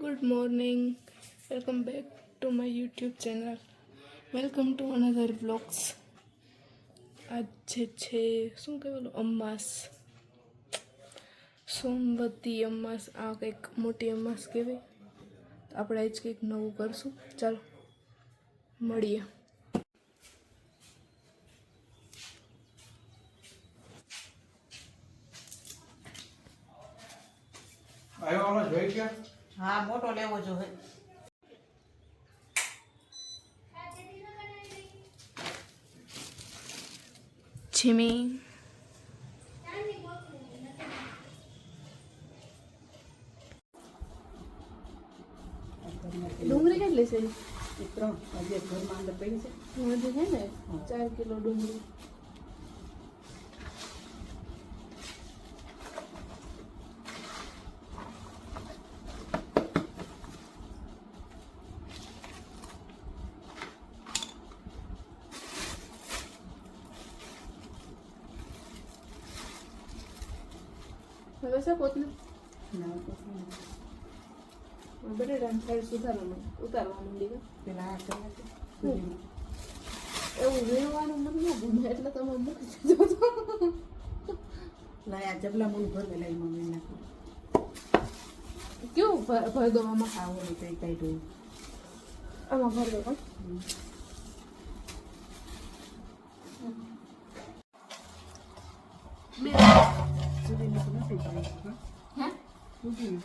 good morning welcome back to my YouTube channel welcome to another blogs આજે છે શું કહેવાલું અમાસ સોમવતી અમાસ આ કંઈક મોટી અમાસ કહેવાય તો આપણે આજ કંઈક નવું કરશું ચાલો મળીએ આવ્યો આમાં જોઈ ગયા હા મોટો લેવો જોઈએ જીમી. ડુંગળી કેટલી છે? ત્રણ હજી ઘર ઘરમાં અંદર પડી છે. હજી છે ને? ચાર કિલો ડુંગળી. છે પોતને ના. બટેટાનું સાઈડ સુધારવાનું ઉતારવાનું માંડી પેલા એવું વેવાનું મતલબ ન ગમે એટલે તમે મૂકી દીધો લાયા જબલા મૂળ ભરવે લઈ મમ્મી નાખું કેવું ભર દો આમાં આ ઓલી કઈ કઈ ડોઈ આમાં ભરદો પણ? બે. સુધીમાં સુધીમાં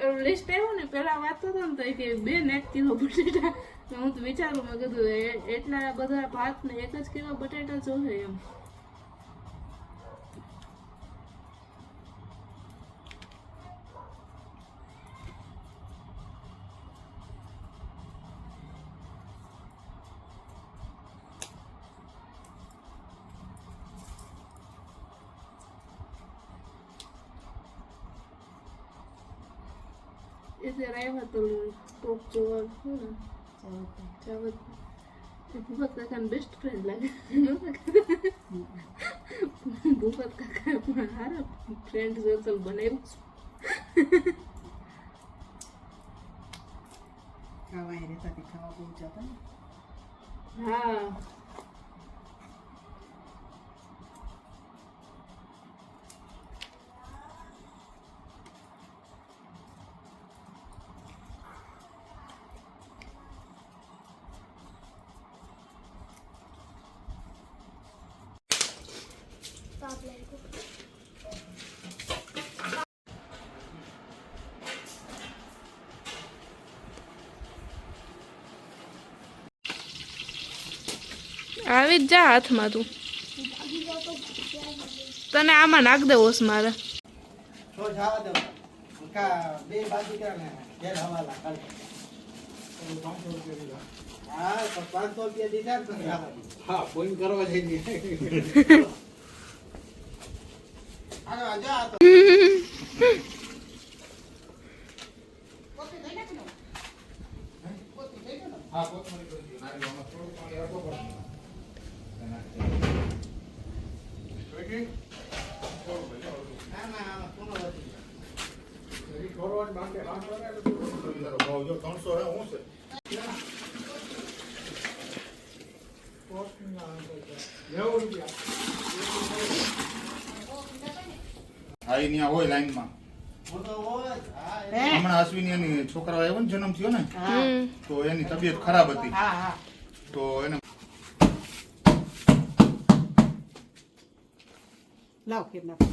એવું લિસ્ટ ને પેલા વાત હતો ને કે બે એક કિલો બટેટા હું તો વિચારું મેં કીધું એટલા બધા ભાત ને એક જ કિલો બટેટા જોશે એમ એ તે આવ્યા તો ટોપ જોવા શું ને જાવત ભૂપત કાકાને બેસ્ટ ફ્રેન્ડ લાગે ભૂપત કાકા પણ હારા ફ્રેન્ડ સર્કલ બનાવ્યું ખાવા એ રહેતા તે ખાવા બહુ જતા હા આવી જ જા હાથમાં તું. તને આમાં નાખ દે ઓસ મારે. તો જવા દો કા બે બાજુ ક્યાં ને ઘેર હવાલા કાલ હા તો પાંચસો રૂપિયા દીધા ને તમે જવા દો. હા ફોન કરવા જઈએ હાલો, આ જા આ તો. હા કોથમરી કરી દો નારી આમાં થોડું પાણી આપો પડે જોઈતી? થોડું ભાઈ, થોડું. ના, ના, આમાં પૂરો વધી ગયો. એ ઢોરવાળી બાંકે હાથ કરે એટલે થોડું થોડું તારો ભાવ જો 300 હે, હું છે? ન્યા હોય લાઈનમાં. હમણાં અશ્વિની એની છોકરા આવ્યો ને જન્મ થયો ને તો એની તબિયત ખરાબ હતી તો એને લાવ નાખો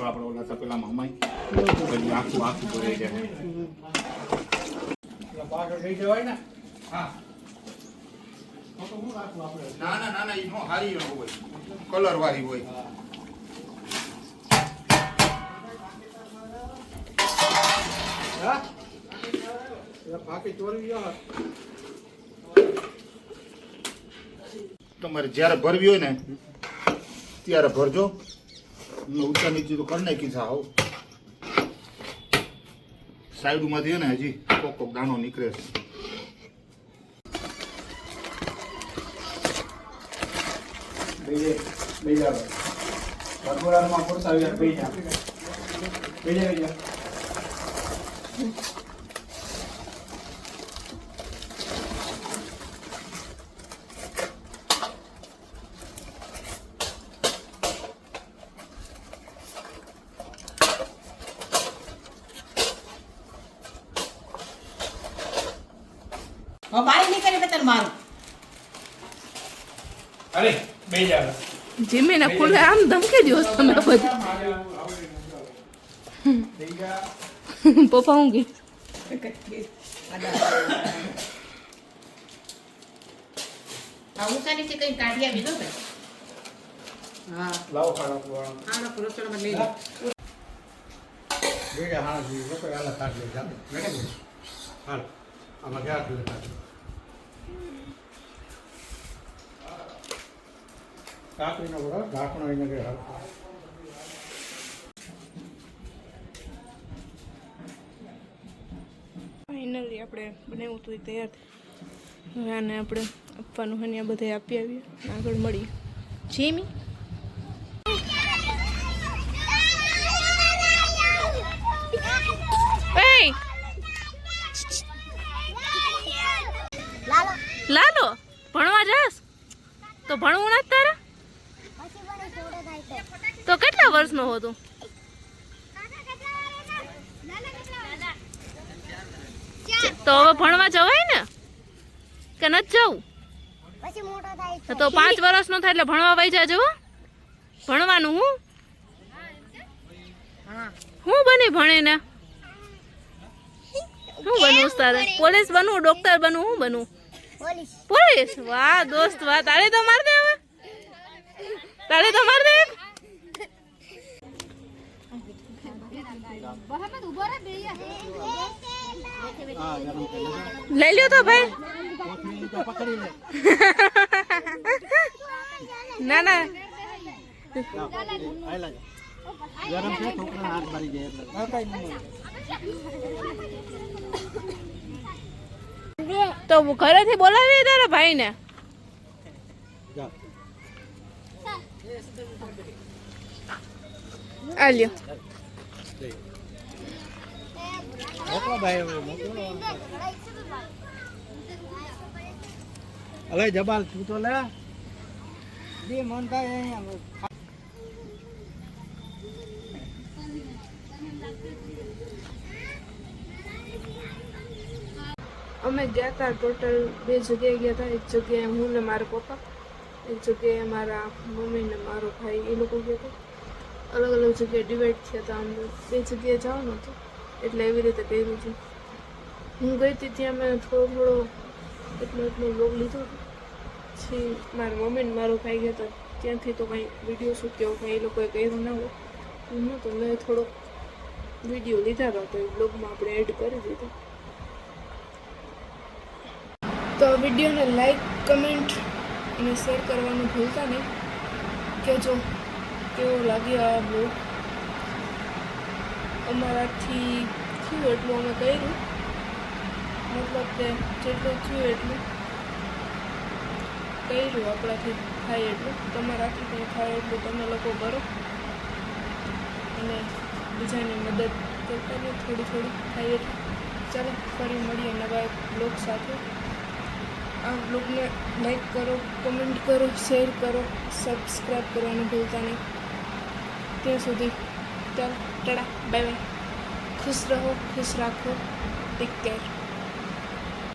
આપણે ઓલા તપેલામાં હમાય પછી આખું આખું ભરાઈ જાય પેલા પાછળ લઈ જવાય ને? હા. તો તો હું રાખું આપણે. ના ના ના ના એ નો હારી હોય. કલર વાળી હોય. ગયો તમારે જ્યારે ભરવી હોય ને, ત્યારે ભરજો. ઊંચા નીચે તો કરી નાખી છે આવ સાઈડમાંથી ને, હજી કોક કોક દાણો નીકળે છે. બેજા બેજા આવી. ફરસાવ્યા બેજા બેજા બેજા બારી નીકળી એટલે તને મારું. અરે બેજા જીમીને ખુલે આમ ધમકી દો તમે બધા. બેજા પપ્પા હું ગઈ આ ઊંચા નીચે ફાઇનલી આપણે બનાવ્યું હતું તૈયાર. હવે આને આપણે આપવાનું હોય ને બધે આપી આવીએ. આગળ મળીએ. જેમી લાલો, ભણવા જાસ? તો ભણવું ના તારે? તો કેટલા વર્ષનો હો તું તો હવે ભણવા જવાય ને? કે નથી જવું? પછી મોટો થાય તો પાંચ વર્ષનો થાય એટલે ભણવા વહી જાજો હો. ભણવાનું હું? હું. બની ભણીને હું બનવું તારે પોલીસ બનવું ડોક્ટર બનવું હું બનવું પોલીસ. પોલીસ? વાહ દોસ્ત વાહ. તારે તો માર દે હવે. તારે તો માર દે એક. લઈ લ્યો તો ભાઈ. ના ના. ગરમ છે છોકરા તો ઘરેથી બોલાવી તારા ભાઈને. ને આ લ્યો મોકલો ભાઈ, હવે મોકલો. અલે, જબાલ, તું તો લે. દે, મન થાય અહીંયા અમે ગયા હતા ટોટલ બે જગ્યાએ ગયા હતા એક જગ્યાએ હું ને મારા પપ્પા, એક જગ્યાએ મારા મમ્મી ને મારો ભાઈ, એ લોકો ગયા હતા અલગ અલગ જગ્યાએ ડિવાઈડ થયા હતા અમને બે જગ્યાએ જવાનું હતું. એટલે એવી રીતે પહેર્યું છે. હું ગઈ હતી ત્યાં મેં થોડો થોડો એટલો એટલો લોગ લીધો પછી મારા મમ્મીને મારો ભાઈ ગયા હતા ત્યાંથી તો કંઈ વીડિયો શૂટ કે કંઈ એ લોકોએ કર્યું ના હોય. નહોતો મેં થોડોક વીડિયો લીધા હતા તો એ બ્લોગમાં આપણે એડ કરી દીધો. તો વિડીયોને લાઈક કમેન્ટ અને શેર કરવાનું ભૂલતા નહીં. કે જો કેવો લાગ્યો આ બ્લોગ અમારાથી થયું એટલું અમે કર્યું. મતલબ કે જેટલું થયું એટલું કર્યું આપણાથી થાય એટલું. તમારાથી કંઈ થાય એટલું તમે લોકો કરો. અને બીજાની મદદ કરતા ને થોડી થોડી થાય એટલું. ચાલો, ફરી મળીએ નવા બ્લોગ સાથે. આ બ્લોગને લાઈક કરો, કમેન્ટ કરો, શેર કરો, સબસ્ક્રાઈબ કરવાનું ભૂલતા નહીં. ત્યાં સુધી ચાલો ટાટા બાય બાય. ખુશ રહો ખુશ રાખો. Take care